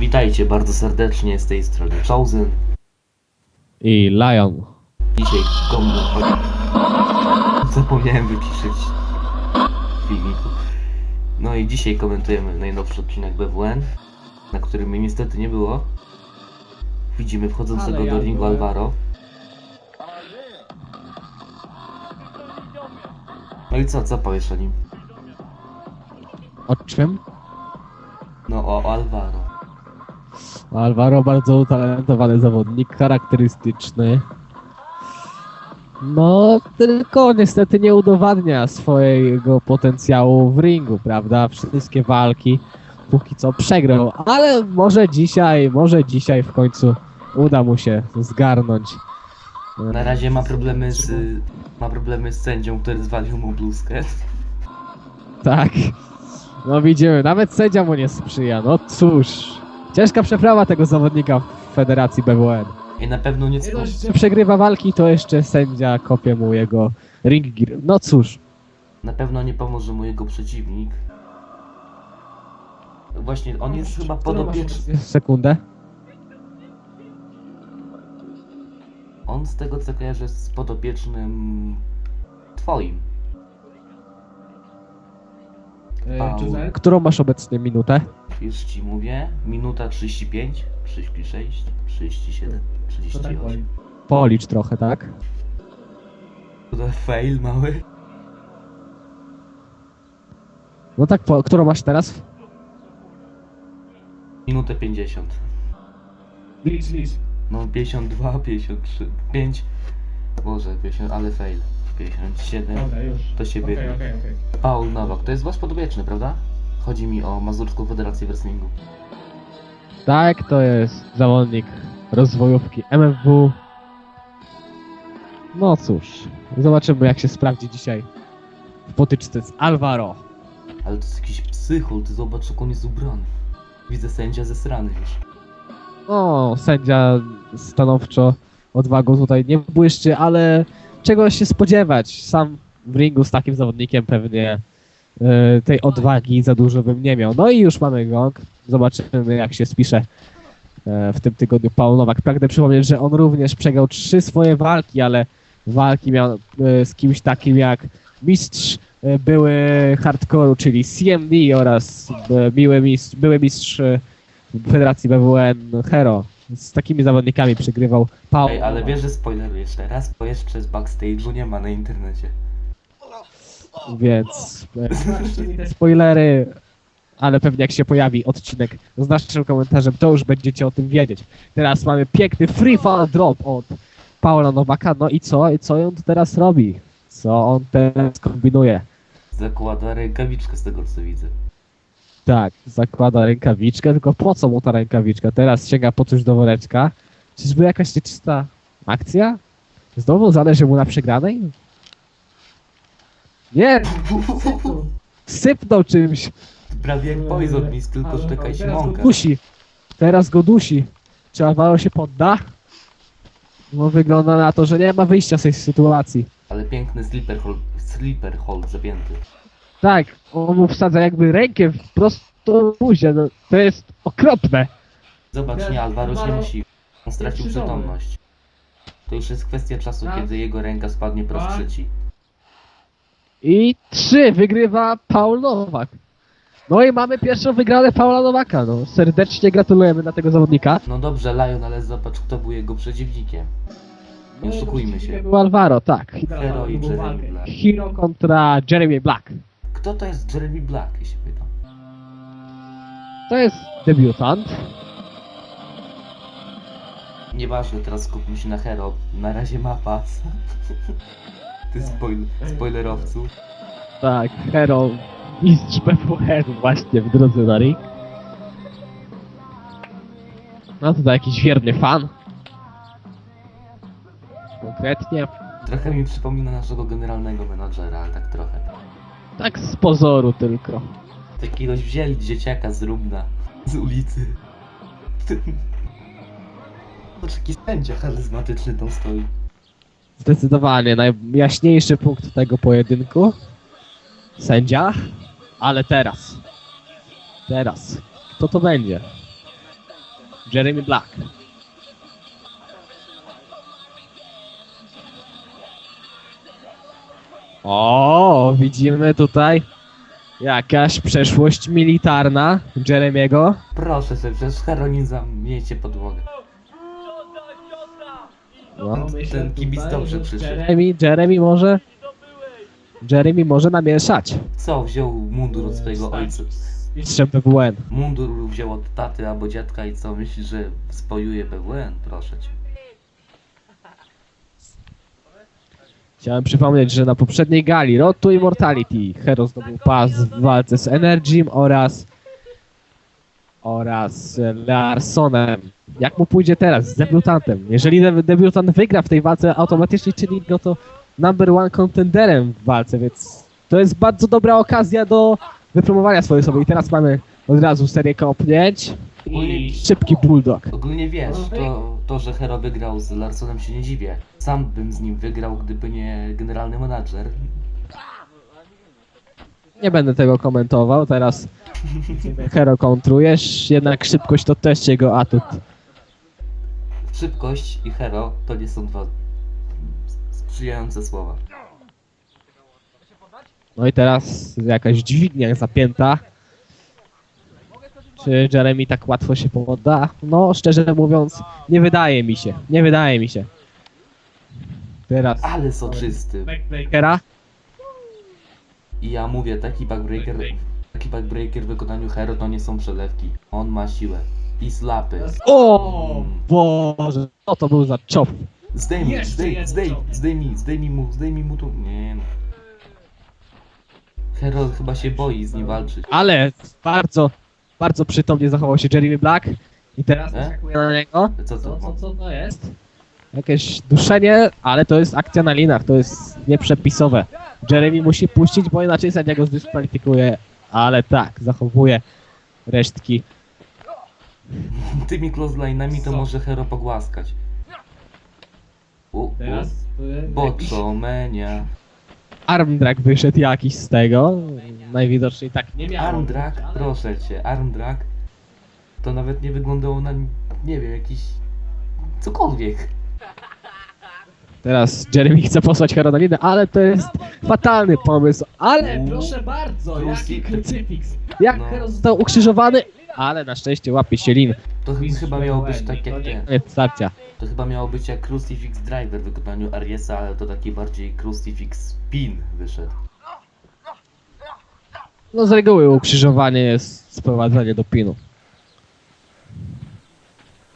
Witajcie bardzo serdecznie z tej strony Chosen. I Lion. Dzisiaj komu... Zapomniałem wyciszyć filmiku. No i dzisiaj komentujemy najnowszy odcinek BWN, na którym mnie niestety nie było. Widzimy wchodzącego Ale ja do ringu byłem. Alvaro. No i co, co powiesz o nim? O czym? No o Alvaro. Alvaro bardzo utalentowany zawodnik, charakterystyczny. No, tylko niestety nie udowadnia swojego potencjału w ringu, prawda? Wszystkie walki póki co przegrał, ale może dzisiaj, może dzisiaj w końcu uda mu się zgarnąć. Na razie ma problemy z... ma problemy z sędzią, który zwalił mu bluzkę. Tak. No widzimy, nawet sędzia mu nie sprzyja. No cóż. Ciężka przeprawa tego zawodnika w Federacji BWN. I na pewno nie... Że przegrywa walki, to jeszcze sędzia kopie mu jego ring gear. No cóż. Na pewno nie pomoże mu jego przeciwnik. Właśnie, on jest chyba podopieczny. Sekundę. On z tego co kojarzę jest podopiecznym twoim. Paul. Którą masz obecnie minutę? Już ci mówię. Minuta 35, 36, 37, 38. Policz trochę, tak? To fail mały. No tak, po, którą masz teraz? Minutę 50. Licz, licz. No 52, 53, 5. Boże, 50, ale fail. 57. Dobra, już. To się Okej, wytnie. okej, okej. Paul Nowak, to jest wasz podobieczny, prawda? Chodzi mi o Mazurską Federację Wrestlingu. Tak, to jest zawodnik rozwojówki MFW. No cóż, zobaczymy jak się sprawdzi dzisiaj w potyczce z Alvaro. Ale to jest jakiś psychol, ty zobacz jak on jest ubrany. Widzę sędzia ze strony już. No, sędzia stanowczo odwagą tutaj nie błyszczy, ale czego się spodziewać? Sam w ringu z takim zawodnikiem pewnie tej odwagi za dużo bym nie miał. No i już mamy gong. Zobaczymy jak się spisze e, w tym tygodniu Paul Nowak. Pragnę przypomnieć, że on również przegrał trzy swoje walki, ale walki miał e, z kimś takim jak mistrz e, były hardcore'u, czyli CMD oraz e, miły mistrz, były mistrz e, Federacji BWN Hero. Z takimi zawodnikami przegrywał Paul. Ej, ale wiesz, że spoiler jeszcze raz, bo jeszcze z backstage'u nie ma na internecie. Więc e, spoilery, ale pewnie jak się pojawi odcinek z naszym komentarzem, to już będziecie o tym wiedzieć. Teraz mamy piękny free fall drop od Paula Nowaka. No i co? I co on teraz robi? Co on teraz kombinuje? Zakłada rękawiczkę z tego co widzę. Tak, zakłada rękawiczkę, tylko po co mu ta rękawiczka? Teraz sięga po coś do woreczka. Czyżby jakaś nieczysta akcja? Znowu zależy mu na przegranej? Nie, sypnął czymś. Prawie jak Poison Mist, tylko że się Teraz mąka. Dusi. Teraz go dusi. Czy Alvaro się podda? No wygląda na to, że nie ma wyjścia z tej sytuacji. Ale piękny sleeper hold, sleeper hold zapięty. Tak, on mu wsadza jakby rękę w prosto buzię. No, to jest okropne. Zobacz, nie, Alvaro Alvaro musi. On stracił przytomność. To już jest kwestia czasu, Raz. kiedy jego ręka spadnie Dwa. trzeci. I trzy wygrywa Paul Nowak. No i mamy pierwszą wygraną Paula Nowaka. No, serdecznie gratulujemy dla tego zawodnika. No dobrze, Lion, ale zobacz kto był jego przeciwnikiem. Nie oszukujmy się. Był Alvaro, tak. Hero i Jeremy Black. Hero kontra Jeremy Black. Kto to jest Jeremy Black, jeśli pytam? To jest debiutant. Nieważne, teraz skupmy się na Hero. Na razie ma pas. Ty spoil spoilerowcu. Tak, Hero, mistrz PWR właśnie w drodze na ring. No tutaj jakiś wierny fan. Konkretnie. Trochę mi przypomina naszego generalnego menadżera, ale tak trochę. Tak z pozoru tylko. Taki dość wzięli dzieciaka z Rumna, z ulicy. To taki sędzia charyzmatyczny tam stoi. Zdecydowanie najjaśniejszy punkt tego pojedynku. Sędzia. Ale teraz. Teraz. Kto to będzie? Jeremy Black. O, widzimy tutaj jakaś przeszłość militarna Jeremiego. Proszę sobie, przecież Heronin zamiecie podłogę. No. Ten kibic dobrze przyszedł. Jeremy, Jeremy może... Jeremy może namieszać. Co, wziął mundur od swojego ojca? Mistrzem BWN. Mundur wziął od taty albo dziadka i co, myślisz, że spojuje BWN? Proszę cię. Chciałem przypomnieć, że na poprzedniej gali Road to Immortality Hero zdobył pas w walce z Energim oraz oraz Larsonem. Jak mu pójdzie teraz z debiutantem? Jeżeli de- debiutant wygra w tej walce, automatycznie czyni go to number one contenderem w walce, więc to jest bardzo dobra okazja do wypromowania swojej osoby. I teraz mamy od razu serię kopnięć i szybki bulldog. Ogólnie wiesz, to, to, że Hero wygrał z Larsonem się nie dziwię. Sam bym z nim wygrał, gdyby nie generalny menadżer. Nie będę tego komentował, teraz Hero kontrujesz, jednak szybkość to też jego atut. Szybkość i Hero to nie są dwa sprzyjające słowa. No i teraz jakaś dźwignia zapięta. Czy Jeremy tak łatwo się podda? No, szczerze mówiąc, nie wydaje mi się. Nie wydaje mi się. Teraz Ale soczysty. Backbreakera. I ja mówię, taki backbreaker, taki backbreaker w wykonaniu Hero to nie są przelewki. On ma siłę. I slapy. O Boże, co to był za chop? Zdejmij, Jeszcze zdej, jeden zdej, cios. zdejmij, zdejmij mu, zdejmij mu tu. Nie no. Hero chyba się boi z nim walczyć. Ale bardzo, bardzo przytomnie zachował się Jeremy Black. I teraz E? na niego. Co to? Co, co, co to jest? Jakieś duszenie, ale to jest akcja na linach, to jest nieprzepisowe. Jeremy musi puścić, bo inaczej sędzia go zdyskwalifikuje. Ale tak, zachowuje resztki. Tymi closeline'ami to może Hero pogłaskać. U, u. Boczomenia. Armdrag wyszedł jakiś z tego. Najwidoczniej tak nie miał. Armdrag, proszę cię, Armdrag. To nawet nie wyglądało na, nie wiem, jakiś... Cokolwiek. Teraz Jeremy chce posłać Hero na linę, ale to jest fatalny pomysł. Ale. Proszę bardzo, jaki krucyfiks. jak No. Hero został ukrzyżowany, ale na szczęście łapie się lin. To ch- chyba miało być tak jak ten. Starcia. To chyba miało być jak Crucifix Driver w wykonaniu Ariesa, ale to taki bardziej Crucifix Spin wyszedł. No z reguły ukrzyżowanie jest sprowadzenie do pinu.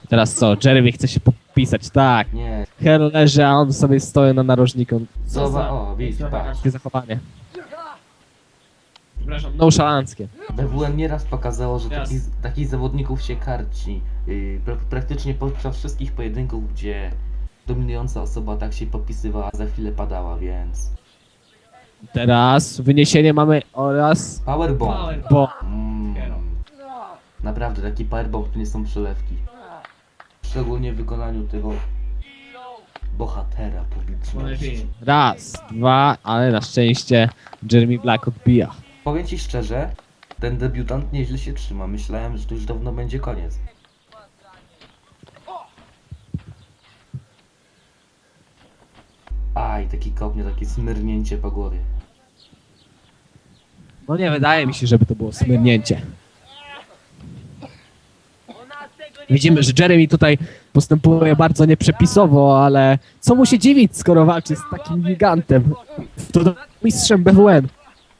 Teraz co? Jeremy chce się popisać, tak. Nie, Hero leży, a on sobie stoi na narożniku. zobacz, o, widzisz, patrz. Takie zachowanie. Przepraszam, nonszalanckie. BWN nieraz pokazało, że Jasne. takich, takich zawodników się karci. Yy, pra, praktycznie podczas wszystkich pojedynków, gdzie dominująca osoba tak się popisywała, a za chwilę padała, więc... Teraz wyniesienie mamy oraz... Powerbomb! Powerbomb. Bo Mm, naprawdę, taki powerbomb to nie są przelewki. Szczególnie w wykonaniu tego bohatera publiczności. raz, dwa, ale na szczęście Jeremy Black odbija. Powiem ci szczerze, ten debiutant nieźle się trzyma. Myślałem, że to już dawno będzie koniec. Aj, taki kopnie, takie smyrnięcie po głowie. No nie wydaje mi się, żeby to było smyrnięcie. Widzimy, że Jeremy tutaj postępuje bardzo nieprzepisowo, ale co mu się dziwić, skoro walczy z takim gigantem? To mistrzem BWN.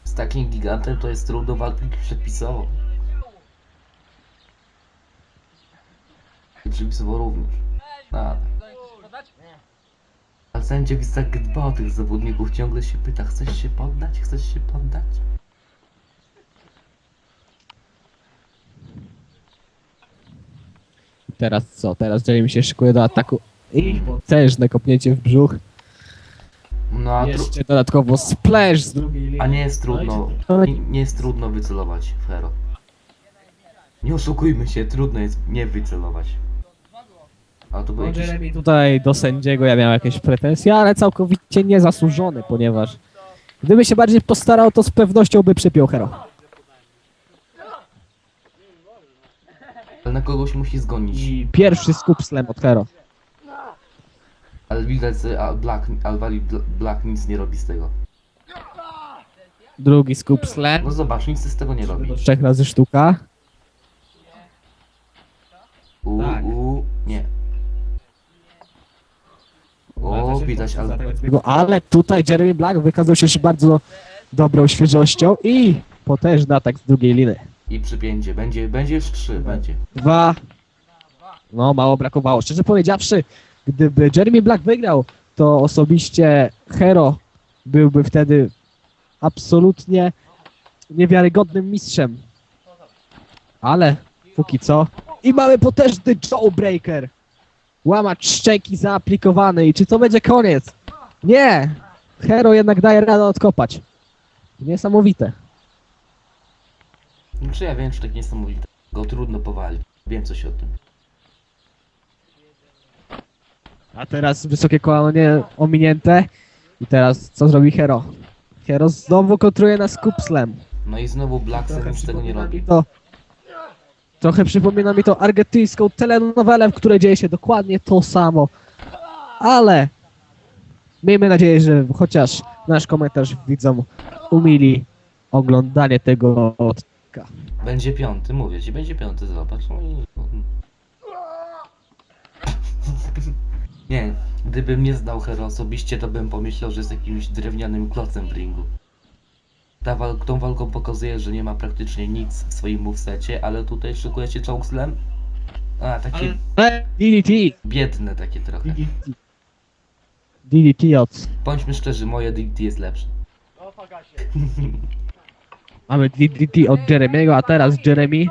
Z takim gigantem to jest trudno walczyć przepisowo. Przepisowo również. No. A sędzia jest tak dba o tych zawodników, ciągle się pyta, chcesz się poddać? Chcesz się poddać? Teraz co? Teraz Jeremy się szykuje do ataku. I potężne kopnięcie w brzuch. No a, tru- Jeszcze dodatkowo splash z drugiej a nie jest trudno, No i- nie, nie jest trudno wycelować w Hero. Nie oszukujmy się, trudno jest nie wycelować. A to był No, jakiś... Jeremy tutaj do sędziego ja miałem jakieś pretensje, ale całkowicie niezasłużone, ponieważ gdyby się bardziej postarał, to z pewnością by przypiął Hero. Na kogoś musi zgonić. I pierwszy skup slam od Hero. Ale widać, że a Black, Alvali Black nic nie robi z tego. Drugi skup slam. No zobacz, nic z tego nie robi. Trzech razy sztuka. U, Tak. u, nie. O, widać Al... Ale tutaj Jeremy Black wykazał się już bardzo dobrą świeżością i potężny atak z drugiej liny. I przypięcie. Będzie, będzie już trzy, będzie. Dwa. No, mało brakowało. Szczerze powiedziawszy, gdyby Jeremy Black wygrał, to osobiście Hero byłby wtedy absolutnie niewiarygodnym mistrzem. Ale póki co. I mamy potężny Jawbreaker. Łamacz szczęki zaaplikowany. I czy to będzie koniec? Nie! Hero jednak daje radę odkopać. Niesamowite. Czy ja wiem, że tak niesamowite. Go trudno powalić. Wiem coś o tym. A teraz wysokie kolano nie ominięte. I teraz co zrobi Hero? Hero znowu kontruje na Scoop Slam. No i znowu Black nic z tego nie robi. To, trochę przypomina mi to argentyńską telenowelę, w której dzieje się dokładnie to samo. Ale miejmy nadzieję, że chociaż nasz komentarz widzom umili oglądanie tego odcinka. Będzie piąty, mówię ci, będzie piąty, zobacz. No i... Nie, gdybym nie znał Hero osobiście, to bym pomyślał, że jest jakimś drewnianym klocem w ringu. Ta wal tą walką pokazuje, że nie ma praktycznie nic w swoim movesecie, ale tutaj szykuje się chokeslam. A, takie DDT! biedne takie trochę. DDT od... Bądźmy szczerzy, moje DDT jest lepsze. Mamy DDT od Jeremiego, a teraz Jeremy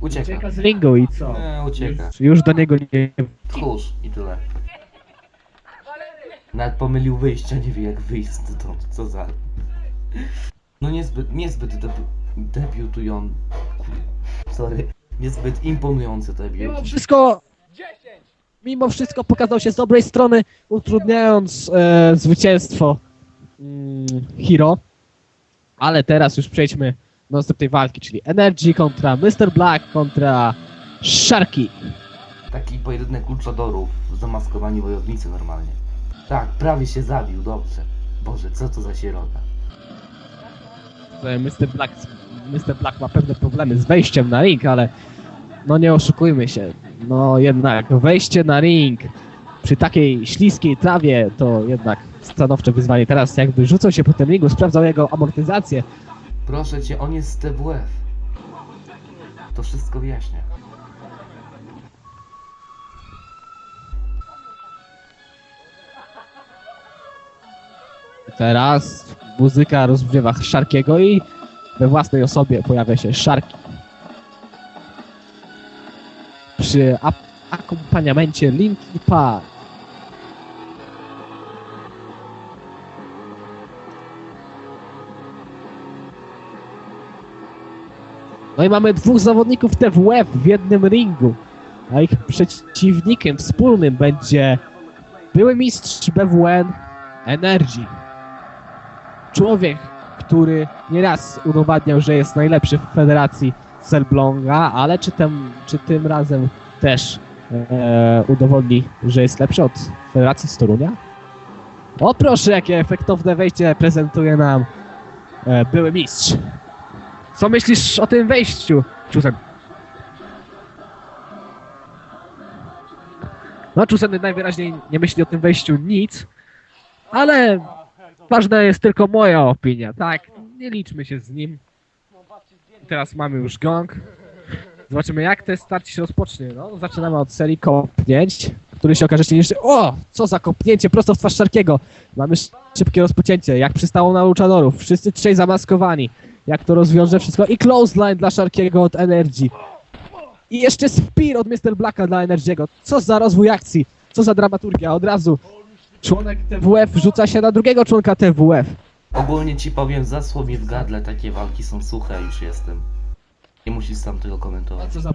Ucieka. z ringu i co? Nie, ucieka. Już do niego nie... Tchórz i tyle. Nawet pomylił wyjście, nie wie jak wyjść stąd, co za... No niezbyt, niezbyt debi debiutują... Sorry. Niezbyt imponujący debiut. Mimo wszystko... Mimo wszystko pokazał się z dobrej strony, utrudniając e, zwycięstwo mm, Hero. Ale teraz już przejdźmy do następnej walki, czyli Energy kontra Mr. Black kontra Sharky. Taki pojedynek kluczodorów, zamaskowani wojownicy normalnie. Tak, prawie się zabił, dobrze. Boże, co to za sierota. Tutaj Mr. Black, Mr. Black ma pewne problemy z wejściem na ring, ale no nie oszukujmy się. No jednak wejście na ring przy takiej śliskiej trawie to jednak stanowcze wyzwanie. Teraz jakby rzucał się po tym ringu, sprawdzał jego amortyzację. Proszę cię, on jest z TWF. To wszystko wyjaśnia. Teraz muzyka rozgrzewa Sharkiego i we własnej osobie pojawia się Sharki. Przy ap- akompaniamencie Linkin Park. No i mamy dwóch zawodników TWF w jednym ringu, a ich przeciwnikiem wspólnym będzie były mistrz BWN Energy. Człowiek, który nieraz udowadniał, że jest najlepszy w federacji Selblonga, ale czy, tem, czy tym razem też e, udowodni, że jest lepszy od federacji z Torunia? O proszę, jakie efektowne wejście prezentuje nam e, były mistrz. Co myślisz o tym wejściu, Czusen? No, Czusen najwyraźniej nie myśli o tym wejściu nic, ale ważna jest tylko moja opinia, tak? Nie liczmy się z nim. Teraz mamy już gong. Zobaczymy jak te starcie się rozpocznie. No, zaczynamy od serii kopnięć, który się okaże niż... O! Co za kopnięcie prosto w twarz Szarkiego. Mamy sz- szybkie rozpoczęcie, jak przystało na luchadorów. Wszyscy trzej zamaskowani. Jak to rozwiąże wszystko. I clothesline dla Szarkiego od Energy. I jeszcze spear od Mr. Blacka dla Energy'ego. Co za rozwój akcji. Co za dramaturgia. Od razu członek TWF rzuca się na drugiego członka TWF. Ogólnie ci powiem, zasło mi w gardle, takie walki są suche, już jestem. Nie musisz sam tego komentować. Co za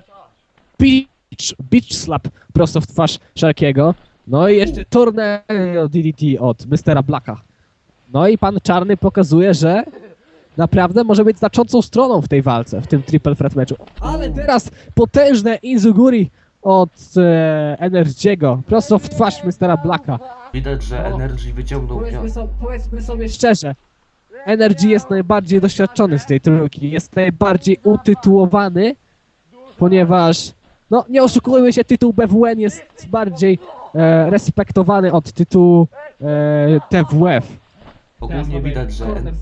beach, beach slap prosto w twarz Sharkiego. No i jeszcze tornado DDT od Mr. Blacka. No i pan Czarny pokazuje, że naprawdę może być znaczącą stroną w tej walce, w tym triple threat meczu. Ale teraz potężne Inzuguri od e, Energy'ego, prosto w twarz Mistera Blacka. Widać, że. Energy wyciągnął Powiedzmy, wnioski. so, powiedzmy sobie szczerze, Energy jest najbardziej doświadczony z tej trójki, jest najbardziej utytułowany, ponieważ, no nie oszukujmy się, tytuł BWN jest bardziej e, respektowany od tytułu e, TWF. Ogólnie widać, że, en-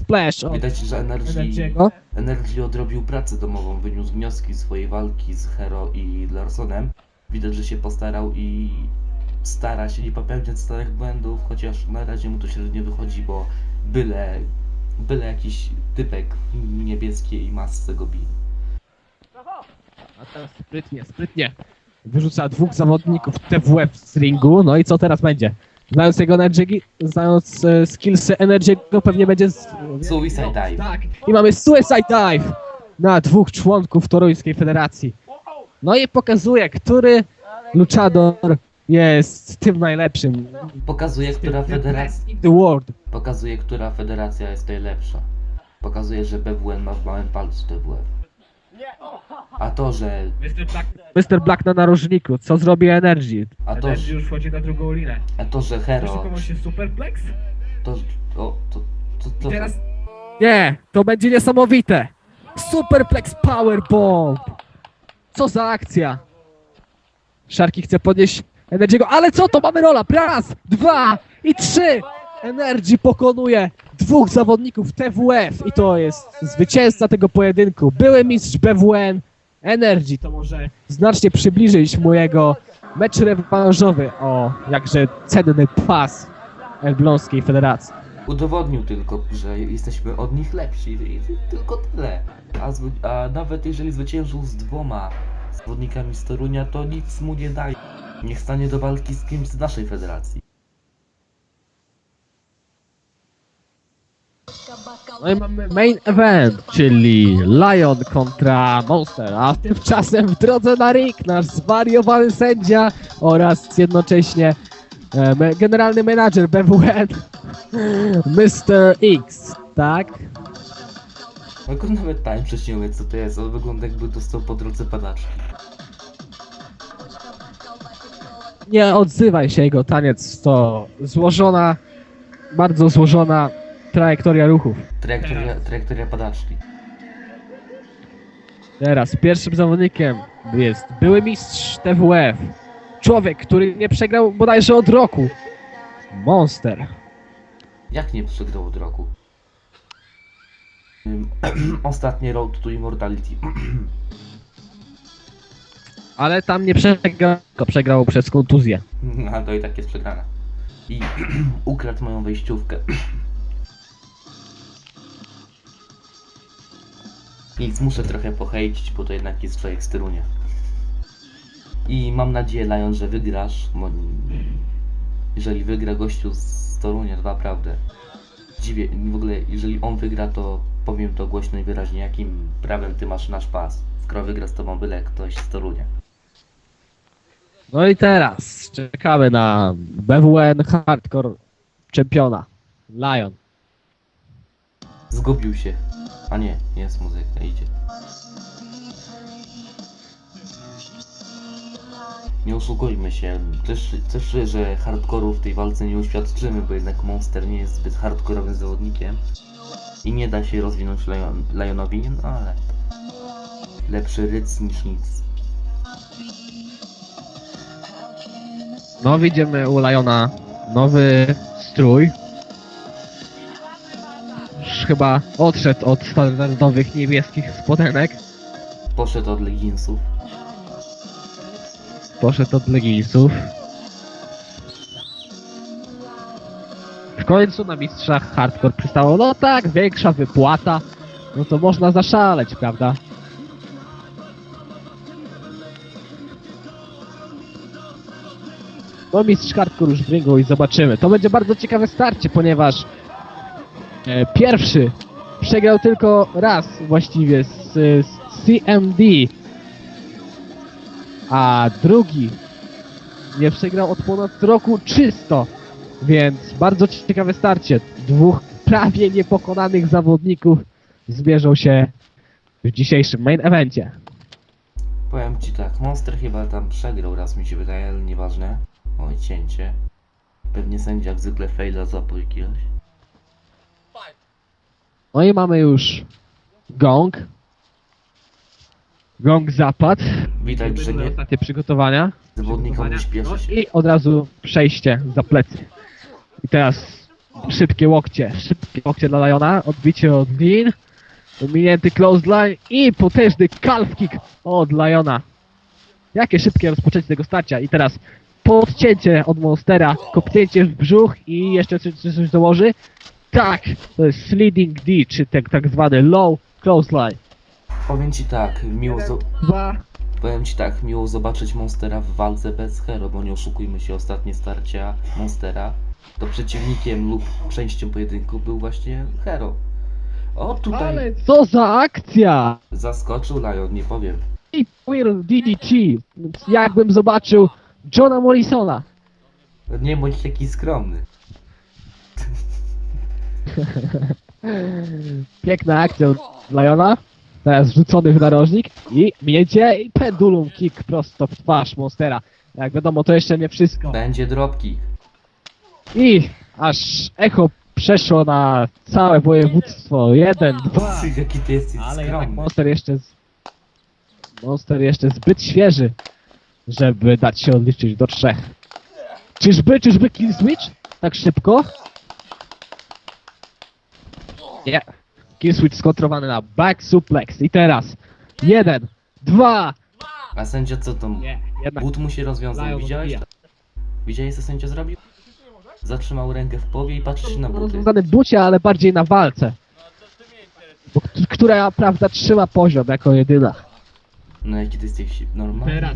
widać, że Energy. Energy odrobił pracę domową, wyniósł wnioski z swojej walki z Hero i Larsonem. Widać, że się postarał i stara się nie popełniać starych błędów, chociaż na razie mu to średnio wychodzi, bo byle, byle jakiś typek w niebieskiej masce go bije. A teraz sprytnie, sprytnie wyrzuca dwóch zawodników TWF z ringu, no i co teraz będzie? Znając jego energy, znając e, skillsy Energy'ego pewnie będzie z, Suicide Dive. Tak. I mamy Suicide Dive na dwóch członków Toruńskiej Federacji. No i pokazuje, który luchador jest tym najlepszym. Pokazuje, która federacja, in the world. pokazuje, która federacja jest najlepsza. Pokazuje, że BWN ma w małym palcu TWF. A to, że, Mr. Black na narożniku, co zrobi Energy? a to, Energy że, już wchodzi na drugą linę. a to, że Wiesz, Hero, komu się Superplex? to, o, to, to, to, teraz Nie, to będzie niesamowite. Superplex Powerbomb. Co za akcja. Szarki chce podnieść Energy'ego, ale co to mamy rola? Raz, dwa i trzy. Energy pokonuje dwóch zawodników TWF i to jest zwycięzca tego pojedynku. Były mistrz BWN Energy. To może znacznie przybliżyć mu jego mecz rewanżowy o jakże cenny pas Elbląskiej Federacji. udowodnił tylko, że jesteśmy od nich lepsi i tylko tyle. A, a nawet jeżeli zwyciężył z dwoma zawodnikami z Torunia, to nic mu nie daje. Niech stanie do walki z kimś z naszej federacji. No i mamy main event, czyli Lion kontra Monster, a tymczasem w drodze na ring nasz zwariowany sędzia oraz jednocześnie e, generalny menadżer BWN Mr. X, tak? No go nawet time przyśniły, co to jest. On wygląda jakby dostał po drodze padaczki. Nie odzywaj się jego taniec, to złożona, bardzo złożona trajektoria ruchów. Trajektoria, trajektoria padaczki. Teraz pierwszym zawodnikiem jest były mistrz TWF. Człowiek, który nie przegrał bodajże od roku. Monster. Jak nie przegrał od roku? Ym, Ostatni Road to Immortality. Ale tam nie przegrał, tylko przegrał przez kontuzję. A to i tak jest przegrana. I ukradł moją wejściówkę. Nic, muszę trochę pohejcić, bo to jednak jest człowiek z Tyrunia. I mam nadzieję, Lion, że wygrasz. Jeżeli wygra gościu z Torunia, to naprawdę dziwię. W ogóle, jeżeli on wygra, to powiem to głośno i wyraźnie, jakim prawem ty masz nasz pas. Skoro wygra z tobą byle ktoś z Torunia. No i teraz czekamy na BWN Hardcore czempiona. Lion. Zgubił się. A nie, jest muzyka, idzie. Nie oszukujmy się, też, też czuję, że hardkoru w tej walce nie uświadczymy, bo jednak Monster nie jest zbyt hardkorowym zawodnikiem i nie da się rozwinąć Lion, Lionowi, no ale lepszy ryc niż nic. No widzimy u Liona nowy strój. Chyba odszedł od standardowych niebieskich spodenek. Poszedł od leginsów. Poszedł od leginsów. W końcu na mistrzach hardcore przystało, no tak, większa wypłata, no to można zaszaleć, prawda? No mistrz hardcore już w ringu i zobaczymy. To będzie bardzo ciekawe starcie, ponieważ pierwszy przegrał tylko raz właściwie z, z CMD, a drugi nie przegrał od ponad roku czysto, więc bardzo ciekawe starcie dwóch prawie niepokonanych zawodników zmierzą się w dzisiejszym main evencie. Powiem ci tak, Monster chyba tam przegrał raz mi się wydaje, ale nieważne. Oj, cięcie. Pewnie sędzia jak zwykle fejla zapał jakiegoś. No i mamy już gong. Gong zapadł. Widać, że nie, Ostatnie przygotowania. zawodnikom śpieszy się. I od razu przejście za plecy. I teraz szybkie łokcie. Szybkie łokcie dla Liona. Odbicie od Lin. Ominięty clothesline i potężny calf kick od Liona. Jakie szybkie rozpoczęcie tego starcia. I teraz podcięcie od Monstera, kopnięcie w brzuch i jeszcze czy coś dołoży. Tak, to jest sliding D, czy tak, tak zwany low clothesline. Powiem ci tak, miło, zo- Dwa. powiem ci tak, miło zobaczyć Monstera w walce bez Hero, bo nie oszukujmy się, ostatnie starcia Monstera to przeciwnikiem lub częścią pojedynku był właśnie Hero. O, tutaj Ale co za akcja! zaskoczył Lion, nie powiem. i Will DDT. Więc Jakbym zobaczył Johna Morrisona. Nie bądź taki skromny. Piękna akcja Liona. Teraz rzucony w narożnik i miecie i pendulum kick prosto w twarz Monstera. Jak wiadomo, to jeszcze nie wszystko. Będzie dropki. I aż echo przeszło na całe województwo. Jeden, dwa. Jaki ty jesteś Ale jednak skromny. Monster jeszcze z... Monster jeszcze zbyt świeży, żeby dać się odliczyć do trzech. Czyżby, czyżby kill switch? Tak szybko? Nie. Kill switch skontrowany na back suplex. I teraz. Jeden, dwa. A sędzia co to? Nie, jednak. But mu się rozwiązał, Lion widziałeś? odbija. Widziałeś co sędzia zrobił? Zatrzymał rękę w powie i patrzy się na buty. Rozwiązany w bucie, ale bardziej na walce. Bo, k- która, prawda, trzyma poziom jako jedyna. No jaki ty jesteś normalny.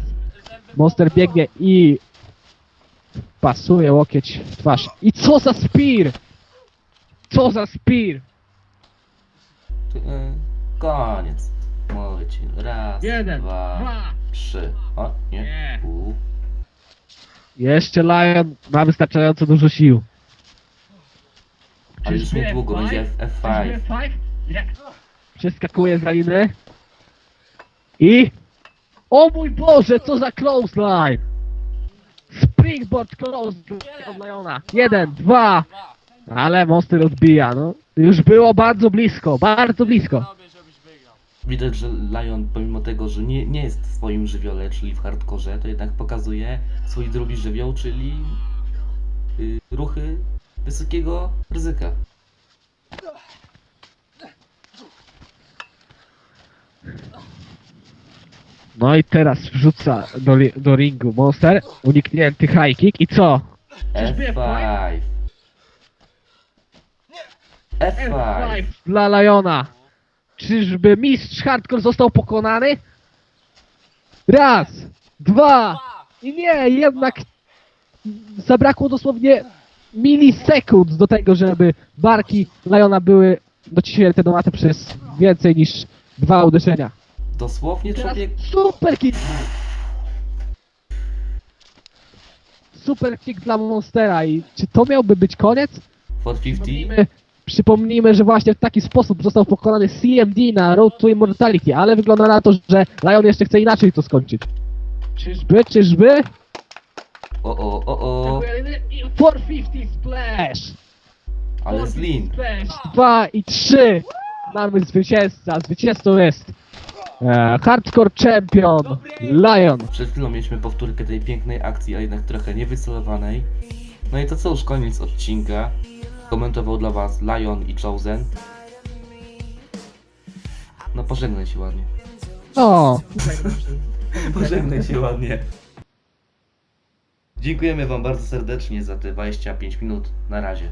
Monster biegnie i pasuje łokieć w twarz. I co za spear! Co za spear! E, koniec. Mówię ci. Raz, Jeden, dwa, dwa. trzy. O, nie. Nie. U. Jeszcze Lion ma wystarczająco dużo sił. Ale już niedługo będzie F- F5. F5? Nie. Przeskakuje z liny. I... O mój Boże, co za close line! Springboard close od Liona. Jeden, dwa. Ale Monster odbija, no. Już było bardzo blisko, bardzo blisko. Widać, że Lion pomimo tego, że nie, nie jest w swoim żywiole, czyli w hardkorze, to jednak pokazuje swój drugi żywioł, czyli y, ruchy wysokiego ryzyka. No i teraz wrzuca do, li- do ringu Monster, uniknięty high kick i co? Czyżby F5. F5. F5. Dla Liona. Czyżby mistrz hardcore został pokonany? Raz, dwa i nie, jednak zabrakło dosłownie milisekund do tego, żeby barki Liona były dociśnięte do maty przez więcej niż dwa uderzenia. Dosłownie Teraz człowiek super kick! Super kick dla Monstera i czy to miałby być koniec? for 50. Przypomnijmy, że właśnie w taki sposób został pokonany CMD na Road to Immortality, ale wygląda na to, że Lion jeszcze chce inaczej to skończyć. Czyżby, czyżby? O, o, o, o. 450 Splash! Ale Zlin. Splash. Dwa i trzy! Mamy zwycięzca, zwycięzcą jest e, Hardcore Champion Lion. Przed chwilą mieliśmy powtórkę tej pięknej akcji, a jednak trochę niewycelowanej. No i to co już koniec odcinka. Komentował dla was Lion i Chosen. No pożegnaj się ładnie. O, Pożegnaj się ładnie. Dziękujemy wam bardzo serdecznie za te 25 minut. Na razie.